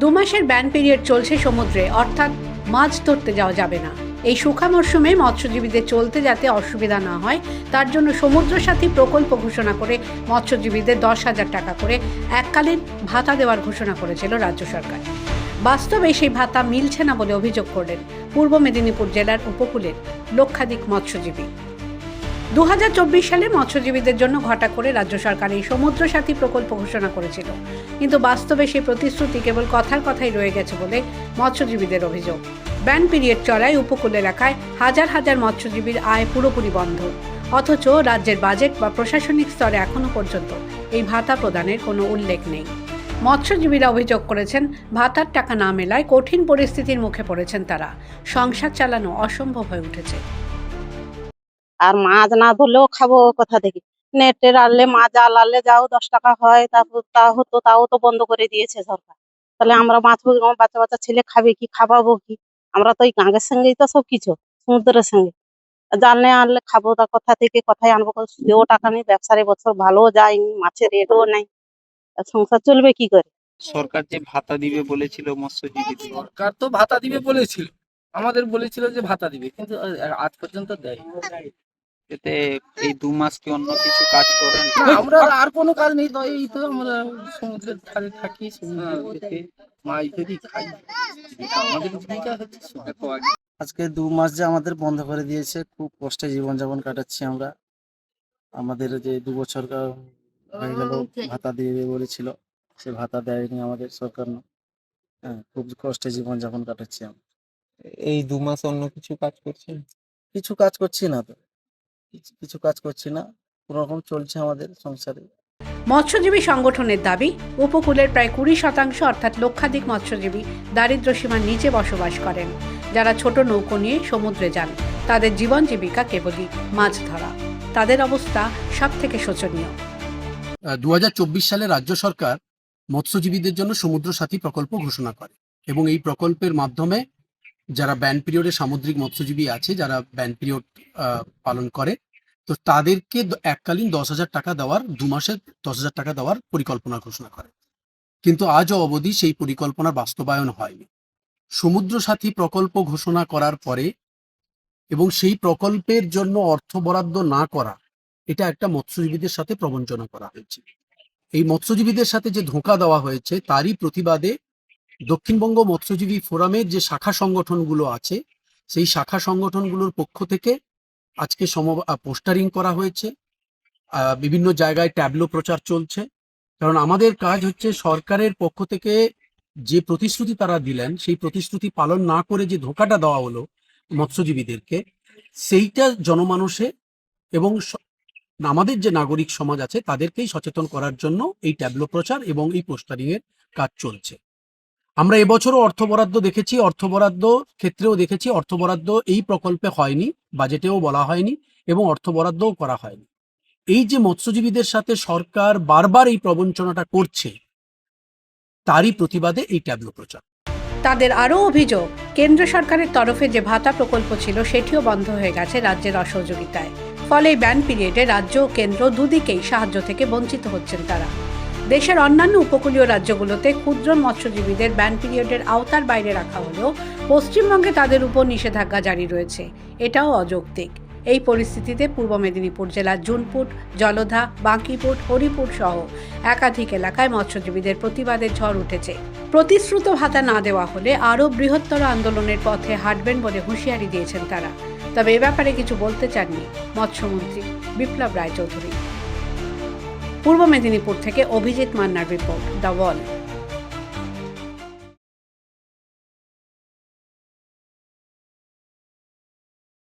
দু মাসের ban period চলছে সমুদ্রে, অর্থাৎ মাছ ধরতে যাওয়া যাবে না। এই শুখা মরশুমে মৎস্যজীবীদের চলতে যাতে অসুবিধা না হয়, তার জন্য সমুদ্র সাথী প্রকল্প ঘোষণা করে মৎস্যজীবীদের দশ হাজার টাকা করে এককালীন ভাতা দেওয়ার ঘোষণা করেছিল রাজ্য সরকার। বাস্তবে সেই ভাতা মিলছে না বলে অভিযোগ করলেন পূর্ব মেদিনীপুর জেলার উপকূলের লক্ষাধিক মৎস্যজীবী। দু হাজার চব্বিশ সালে মৎস্যজীবীদের জন্য ঘটা করে রাজ্য সরকার এই সমুদ্র সাথী প্রকল্প ঘোষণা করেছিল। কিন্তু বাস্তবে সেই প্রতিশ্রুতি কেবল কথার কথাই রয়ে গেছে বলে মৎস্যজীবীদের অভিযোগ। ব্যান পিরিয়ড চলায় উপকূল এলাকায় হাজার হাজার মৎস্যজীবীর আয় পুরোপুরি বন্ধ। অথচ রাজ্যের বাজেট বা প্রশাসনিক স্তরে এখনও পর্যন্ত এই ভাতা প্রদানের কোনো উল্লেখ নেই। মৎস্যজীবীরা অভিযোগ করেছেন, ভাতার টাকা না মেলায় কঠিন পরিস্থিতির মুখে পড়েছেন তারা। সংসার চালানো অসম্ভব হয়ে উঠেছে। আর মাছ না ধরলেও খাব কোথা থেকে? নেটে আনলে মাছ জাল আনলে যাও দশ টাকা হয় তারপর তা হতো তাও তো বন্ধ করে দিয়েছে সরকার। তাহলে আমরা মাছ বাচ্চা বাচ্চা ছেলে খাবে কি খাওয়াবো কি? আমরা তো ওই গাঙের সঙ্গেই তো সব কিছু সমুদ্রের সঙ্গে। জাল নিয়ে আনলে খাব তা কোথা থেকে কোথায় আনব সেও টাকা নেই ব্যবসার বছর ভালো যায়নি মাছের রেটও নেই। সংসার চলবে কি করে? সরকার যে ভাতা দিবে বলেছিল মৎস্যজীবীদের সরকার তো ভাতা দিবে বলেছিল আমাদের বলেছিল যে ভাতা দিবে কিন্তু আজ পর্যন্ত দেয় এতে এই দু মাস কি অন্য কিছু কাজ করেন? আমরা আর কোনো কাজ নেই তো এই তো আমরা সমুদ্রের ধারে থাকি সমুদ্রের মাছ ধরি খাই। আমাদের জীবিকা হচ্ছে আজকে দু মাস যে আমাদের বন্ধ করে দিয়েছে খুব কষ্টে জীবনযাপন কাটাচ্ছি আমরা। আমাদের যে দু বছর হয়ে গেল ভাতা দিয়ে দেবে বলেছিল সে ভাতা দেয়নি আমাদের সরকার না। হ্যাঁ খুব কষ্টে জীবনযাপন কাটাচ্ছি আমরা। এই দু মাস অন্য কিছু কাজ করছেন? কিছু কাজ করছি না তো। কিছু- কাজ করছি না। কোনো রকম চলছে আমাদের সংসারে। মৎস্যজীবী সংগঠনের দাবি উপকূলের প্রায় কুড়ি শতাংশ অর্থাৎ লক্ষাধিক মৎস্যজীবী দারিদ্র সীমার নিচে বসবাস করেন। যারা ছোট নৌকো নিয়ে সমুদ্রে যান তাদের জীবন জীবিকা কেবলই মাছ ধরা। তাদের অবস্থা সব থেকে শোচনীয়। দু হাজার চব্বিশ সালে রাজ্য সরকার মৎস্যজীবীদের জন্য সমুদ্র সাথী প্রকল্প ঘোষণা করে এবং এই প্রকল্পের মাধ্যমে যারা ব্যান পিরিয়ডে সামুদ্রিক মৎস্যজীবী আছে যারা ব্যান পিরিয়ড পালন করে তো তাদেরকে এককালীন দশ হাজার টাকা দেওয়ার, দু মাসে দশ হাজার টাকা দেওয়ার পরিকল্পনা ঘোষণা করে। কিন্তু আজও অবধি সেই পরিকল্পনার বাস্তবায়ন হয়নি। সমুদ্র সাথী প্রকল্প ঘোষণা করার পরে এবং সেই প্রকল্পের জন্য অর্থ বরাদ্দ না করা, এটা একটা মৎস্যজীবীদের সাথে প্রবঞ্চনা করা হয়েছে। এই মৎস্যজীবীদের সাথে যে ধোঁকা দেওয়া হয়েছে, তারই প্রতিবাদে দক্ষিণবঙ্গ মৎস্যজীবী ফোরামের যে শাখা সংগঠনগুলো আছে, সেই শাখা সংগঠনগুলোর পক্ষ থেকে আজকে সম পোস্টারিং করা হয়েছে। বিভিন্ন জায়গায় ট্যাবলো প্রচার চলছে। কারণ আমাদের কাজ হচ্ছে সরকারের পক্ষ থেকে যে প্রতিশ্রুতি তারা দিলেন, সেই প্রতিশ্রুতি পালন না করে যে ধোঁকাটা দেওয়া হলো মৎস্যজীবীদেরকে, সেইটা জনমানুষে এবং আমাদের যে নাগরিক সমাজ আছে তাদেরকেই সচেতন করার জন্য এই ট্যাবলো প্রচার এবং এই পোস্টারিং এর কাজ চলছে। আমরা এবছরও অর্থ বরাদ্দ দেখেছি, অর্থ বরাদ্দ ক্ষেত্রেও দেখেছি, অর্থ বরাদ্দ এই প্রকল্পে হয়নি বাজেটেও বলা হয়নি এবং অর্থ বরাদ্দও করা হয়নি। এই যে মৎস্যজীবীদের সাথে সরকার বারবার এই প্রবঞ্চনাটা করছে, তারই প্রতিবাদে এই ট্যাবলো প্রচার। তাদের আরও অভিযোগ, কেন্দ্র সরকারের তরফে যে ভাতা প্রকল্প ছিল সেটিও বন্ধ হয়ে গেছে রাজ্যের অসহযোগিতায়। ফলে ব্যান পিরিয়ডে রাজ্য ও কেন্দ্র দুদিকেই সাহায্য থেকে বঞ্চিত হচ্ছেন তারা। দেশের অন্যান্য উপকূলীয় রাজ্যগুলোতে ক্ষুদ্র মৎস্যজীবীদের ব্যান পিরিয়ডের আওতার বাইরে রাখা হলেও পশ্চিমবঙ্গে তাদের উপর নিষেধাজ্ঞা জারি রয়েছে। এটাও অযৌক্তিক। এই পরিস্থিতিতে পূর্ব মেদিনীপুর জেলার জুনপুট জলধা বাঁকিপুট হরিপুর সহ একাধিক এলাকায় মৎস্যজীবীদের প্রতিবাদের ঝড় উঠেছে। প্রতিশ্রুত ভাতা না দেওয়া হলে আরও বৃহত্তর আন্দোলনের পথে হাঁটবেন বলে হুঁশিয়ারি দিয়েছেন তারা। তবে এ ব্যাপারে কিছু বলতে চাননি মৎস্যমন্ত্রী বিপ্লব রায়চৌধুরী। পূর্ব মেদিনীপুর থেকে অভিজিৎ মান্নার রিপোর্ট দ্য ওয়াল।